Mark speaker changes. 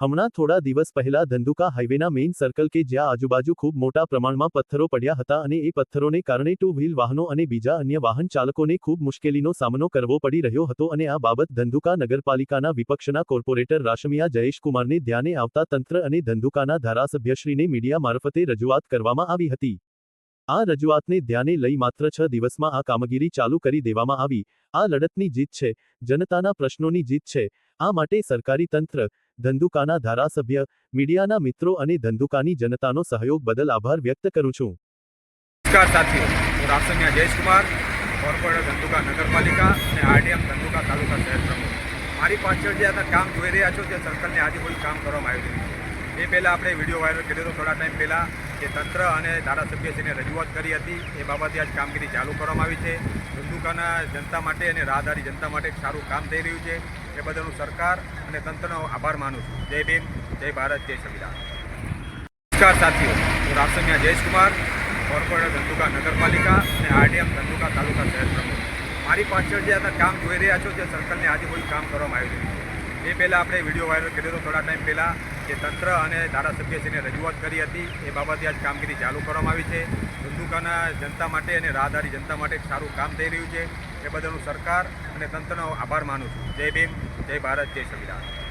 Speaker 1: હમણાં થોડા દિવસ પહેલા ધંધુકા હાઈવેના મેઇન સર્કલ કે જ્યાં આજુબાજુ ખૂબ મોટા પ્રમાણમાં પથ્થરો પડ્યા હતા અને એ પથ્થરોને કારણે ટુ વ્હીલ વાહનો અને બીજા અન્ય વાહન ચાલકોને ખૂબ મુશ્કેલીનો સામનો કરવો પડી રહ્યો હતો અને આ બાબત ધંધુકા નગરપાલિકાના વિપક્ષના કોર્પોરેટર રાશમિયા જયેશકુમારને ધ્યાને આવતા તંત્ર અને ધંધુકાના ધારાસભ્યશ્રીને મીડિયા મારફતે રજૂઆત કરવામાં આવી હતી. આ રજૂઆતને ધ્યાને લઈ માત્ર છ દિવસમાં આ કામગીરી ચાલુ કરી દેવામાં આવી. આ લડતની જીત છે, જનતાના પ્રશ્નોની જીત છે. આ માટે સરકારી તંત્ર ધંધુકાના ધારાસભ્ય, મીડિયાના મિત્રો અને ધંધુકાની જનતાનો સહયોગ બદલ આભાર વ્યક્ત કરું છું.
Speaker 2: નમસ્કાર સાથીઓ, હું રાસમિયા જયેશકુમાર, કોર્પોરેટર ધંધુકા નગરપાલિકા અને આરડીએમ ધંધુકા તાલુકા શહેર પ્રમુખ. મારી પાછળ જે આ કામ જોઈ રહ્યા છો તે સર્કલને આજે કોઈ કામ કરવામાં આવ્યું છે એ પહેલાં આપણે વીડિયો વાયરલ કર્યો હતો થોડા ટાઈમ પહેલાં કે તંત્ર અને ધારાસભ્યશ્રીને રજૂઆત કરી હતી, એ બાબતે આજ કામગીરી ચાલુ કરવામાં આવી છે. ધંધુકાના જનતા માટે અને રાહદારી જનતા માટે સારું કામ થઈ રહ્યું છે. એ બદલ હું સરકાર અને તંત્રનો આભાર માનું છું. જય ભીમ, જય ભારત, જય સંવિધાન. નમસ્કાર સાથીઓ, હું રાસમિયા જયેશકુમાર, કોર્પોરેટર ધંધુકા નગરપાલિકા અને આરડીએમ ધંધુકા તાલુકા શહેર પ્રમુખ. મારી પાછળ જે આ કામ જોઈ રહ્યા છો, તે સર્કલને આજે બધું કામ કરવામાં આવ્યું છે. એ પહેલાં આપણે વીડિયો વાયરલ કર્યો હતો થોડા ટાઈમ પહેલાં કે તંત્ર અને ધારાસભ્યશ્રીને રજૂઆત કરી હતી. એ બાબતે આજ કામગીરી ચાલુ કરવામાં આવી છે. ધંધુકાના જનતા માટે અને રાહદારી જનતા માટે સારું કામ થઈ રહ્યું છે. એ બદલ હું સરકાર અને તંત્રનો આભાર માનું છું. જય ભીમ, જય ભારત, જય સંવિધાન.